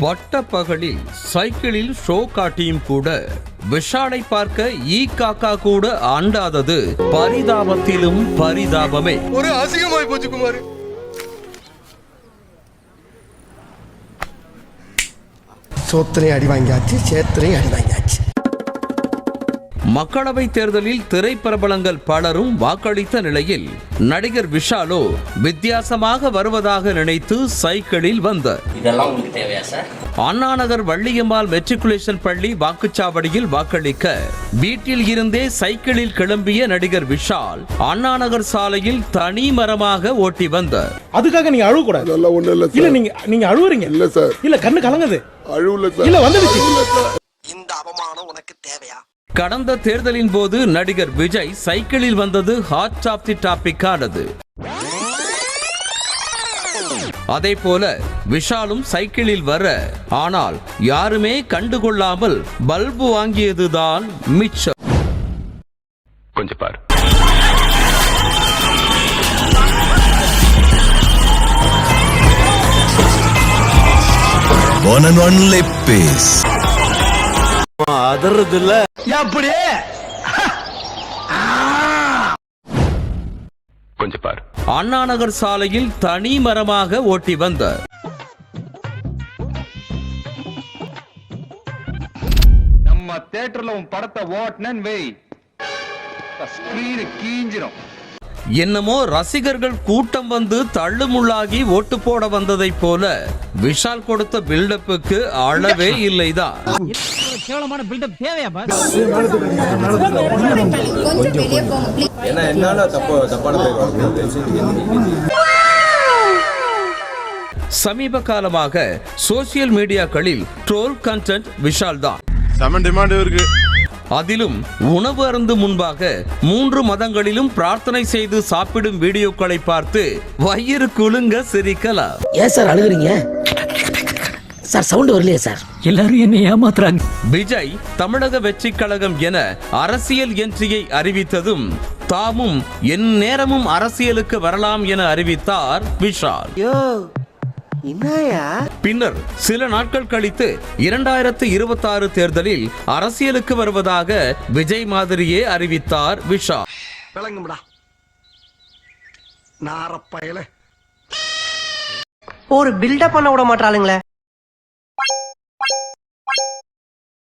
பட்ட பகலில் சைக்கிளில் ஷோ காட்டியும் கூட விஷாலை பார்க்க ஈ காக்கா கூட ஆண்டாதது பரிதாபத்திலும் பரிதாபமே. ஒரு அசிங்கமாய் போச்சு குமார். சோத்திரையும் அடி வாங்கியாச்சு சேத்திரையும் அடி வாங்கியாச்சு மக்களவை தேர்தலில் திரைப்பிரபலங்கள் பலரும் வாக்களித்த நிலையில் நடிகர் விஷாலோ வித்தியாசமாக வருவதாக நினைத்து சைக்கிளில் வந்தார். இதெல்லாம் உங்களுக்கு தேவையா சார்? அண்ணாநகர் வள்ளியம்மாள் மெட்ரிகுலேஷன் பள்ளி வாக்குச்சாவடியில் வாக்களிக்க வீட்டில் இருந்தே சைக்கிளில் கிளம்பிய நடிகர் விஷால் அண்ணாநகர் சாலையில் தனி மரமாக ஓட்டி வந்தார். அதுக்காக நீங்க அழுவ கூடாது இல்ல நீங்க நீங்க அழுவுறீங்க. இல்ல சார். இல்ல கண்ணு கலங்குது. அழுவல சார். இல்ல வந்துடுச்சு. இந்த அவமானம் உனக்கு தேவையா? கடந்த தேர்தலின் போது நடிகர் விஜய் சைக்கிளில் வந்தது ஹாட் ஆஃப் தி டாபிக் ஆனது. அதே போல விஷாலும் சைக்கிளில் வர ஆனால் யாருமே கண்டுகொள்ளாமல் பல்பு வாங்கியதுதான் மிச்சம். கொஞ்சம் பாரு. One and only piece. கொஞ்சம் பாரு. அண்ணாநகர் சாலையில் தனி மரமாக ஓட்டி வந்தார் நம்ம தியேட்டர்ல உன் படத்தை ஓட்டுனேன்னு வை. ஸ்கிரீனு கீஞ்சிரும். என்னமோ ரசிகர்கள் கூட்டம் வந்து தள்ளுமுள்ளாகி ஓட்டு போட வந்ததைப் போல விஷால் கொடுத்த பில்டப்புக்கு அளவே இல்லைதான் கேவலமான பில்டப் தேவையா கொஞ்சம் வெளியே போங்க ப்ளீஸ் சமீப காலமாக சோசியல் மீடியாக்களில் ட்ரோல் கண்டென்ட் விஷால் தான். செமன் டிமாண்ட் இருக்கு அதிலும் உணவு அருந்து முன்பாக மூன்று மதங்களிலும் பிரார்த்தனை செய்து சாப்பிடும் வீடியோக்களை பார்த்து வயிறு குலுங்க சிரிக்கலாம். ஏன் சார் அழுகுறீங்க? சார் சவுண்ட் வரலையே சார். எல்லாரும் என்ன ஏமாத்துறாங்க. விஜய் தமிழக வெற்றிக் கழகம் என அரசியல் என்ட்ரியை அறிவித்ததும் தாமும் என் நேரமும் அரசியலுக்கு வரலாம் என அறிவித்தார் விஷால். பின்னர் சில நாட்கள் கழித்து இரண்டாயிரத்து இருபத்தி ஆறு தேர்தலில் அரசியலுக்கு வருவதாக விஜய் மாதிரியே அறிவித்தார் விளங்கும்டா. நாரப்பயல ஒரு பில்டப் பண்ண விட மாட்டாளுங்களே.